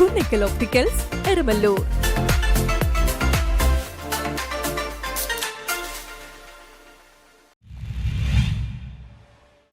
Kunnickal opticals Erumalloor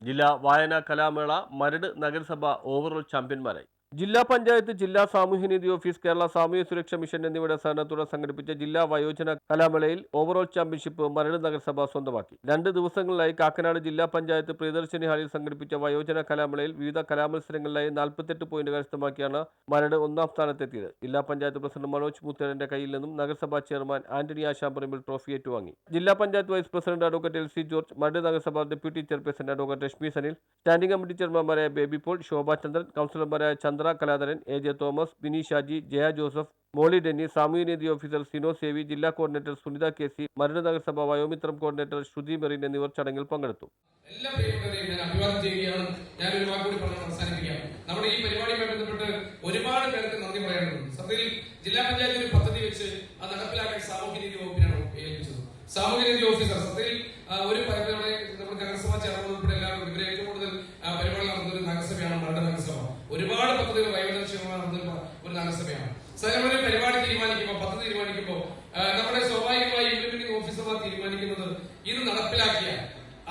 ജില്ലാ വായനാ കലാമേള മരട് നഗരസഭ ഓവറോൾ ചാമ്പ്യന്മാരായി ജില്ലാ പഞ്ചായത്ത് ജില്ലാ സാമൂഹ്യനീതി ഓഫീസ് കേരള സാമൂഹ്യ സുരക്ഷാ മിഷൻ എന്നിവയുടെ സഹകരണത്തോടെ സംഘടിപ്പിച്ച ജില്ലാ വയോജന കലാമേളയിൽ ഓവറോൾ ചാമ്പ്യൻഷിപ്പ് മരട് നഗരസഭ സ്വന്തമാക്കി. രണ്ട് ദിവസങ്ങളിലായി കാക്കനാട് ജില്ലാ പഞ്ചായത്ത് പ്രിയദർശിനി ഹാളിൽ സംഘടിപ്പിച്ച വയോജന കലാമേളയിൽ വിവിധ കലാമത്സരങ്ങളിലായി നാൽപ്പത്തെട്ട് പോയിന്റ് കരസ്ഥമാക്കിയാണ് മരട് ഒന്നാം സ്ഥാനത്തെത്തിയത്. ജില്ലാ പഞ്ചായത്ത് പ്രസിഡന്റ് മനോജ് മുത്തേടന്റെ കയ്യിൽ നിന്നും നഗരസഭാ ചെയർമാൻ ആന്റണി ആശാമ്പറമ്പിൽ ട്രോഫി ഏറ്റുവാങ്ങി. ജില്ലാ panchayat vice president advocate L C George Maradu നഗരസഭ deputy chairperson advocate Reshmi Sanil standing committee ചെയർമാൻമാരായ Baby Paul Shobha Chandran കൗൺസിലർമാരായ Chandra Kaladharan A J Thomas Bini Shaji Jaya Joseph Molly Denny സാമൂഹ്യനീതി officer Sino Savy ജില്ലാ coordinator Sunitha K C Maradu നഗരസഭ Vayomithram coordinator ശ്രുതി മെറിൻ എന്നിവർ ചടങ്ങിൽ പങ്കെടുത്തു. എല്ലാ പ്രിയപ്പെട്ടവരെയും ഞാൻ അഭിവാദ്യം ചെയ്യുകയാണ്. ഞാൻ ഒരു വാക്കുകൂടി പറഞ്ഞ് അവസാനിപ്പിക്കാം. നമ്മുടെ ഈ പരിപാടിയുമായി ബന്ധപ്പെട്ട് ഒരുപാട് പേർക്ക് നന്ദി പറയാനുണ്ട്. സത്യത്തിൽ ജില്ലാ പഞ്ചായത്തിൽ ഒരു പദ്ധതി വെച്ച് അത് നടപ്പിലാക്കാൻ സാമൂഹ്യനീതി വകുപ്പിനാണ് ഏൽപ്പിച്ചത്. സാമൂഹ്യനീതി ഓഫീസർ സത്യത്തിൽ ഒരു ഒരുപാട് പദ്ധതികൾ വൈവിധ്യ ക്ഷേമമായി നടന്നിരുന്ന ഒരു നഗരസഭയാണ് സ്വയം ഒരു പരിപാടി തീരുമാനിക്കുമ്പോൾ പദ്ധതി തീരുമാനിക്കുമ്പോൾ നമ്മുടെ സ്വാഭാവികമായി ഇംപ്ലിമെന്റിംഗ് ഓഫീസർമാർ തീരുമാനിക്കുന്നത് ഇത് നടപ്പിലാക്കിയാൽ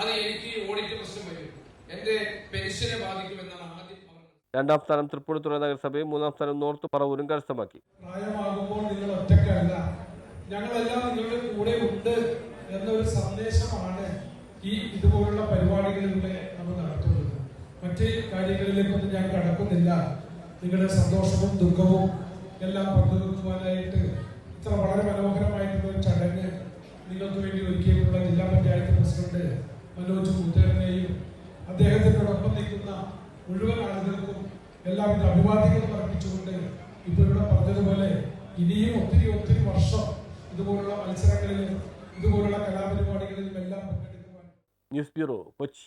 അത് എനിക്ക് ഓഡിറ്റ് പ്രശ്നം വരും. എന്റെ പെൻഷനെ ബാധിക്കുമെന്നാണ് ആദ്യം രണ്ടാം സ്ഥാനം തൃപ്പൂണിത്തുറ നഗരസഭയും മൂന്നാം സ്ഥാനം നോർത്ത് പറവൂരും കരസ്ഥമാക്കി പ്രായമാകുമ്പോൾ നിങ്ങൾ ഒറ്റക്കല്ല ഞങ്ങളെല്ലാം നിങ്ങളുടെ കൂടെ ഉണ്ട് എന്നൊരു സന്ദേശമാണ് ഈ ഇതുപോലുള്ള പരിപാടികളിലൂടെ നമ്മൾ നടത്തുന്നത്. മറ്റ് കാര്യങ്ങളിലേക്കൊന്നും ഞാൻ കടക്കുന്നില്ല. നിങ്ങളുടെ സന്തോഷവും ദുഃഖവും എല്ലാം പങ്കുവെക്കുവാനായിട്ട് ഇത്ര വളരെ മനോഹരമായിട്ടുള്ള ചടങ്ങ് നിങ്ങൾക്ക് വേണ്ടി ഒരുക്കിയിട്ടുള്ള ജില്ലാ പഞ്ചായത്ത് പ്രസിഡന്റ് മനോജ് കൂത്തേറിനെയും അദ്ദേഹത്തിനോടൊപ്പം നിൽക്കുന്ന മുഴുവൻ ആളുകൾക്കും എല്ലാവിധ അഭിവാദ്യങ്ങളും അർപ്പിച്ചുകൊണ്ട് ഇപ്പോൾ ഇവിടെ പറഞ്ഞതുപോലെ ഇനിയും ഒത്തിരി ഒത്തിരി വർഷം ഇതുപോലുള്ള മത്സരങ്ങളിലും ഇതുപോലുള്ള കലാപരിപാടികളിലും എല്ലാം പങ്കെടുക്കുവാൻ ന്യൂസ് ബ്യൂറോ കൊച്ചി.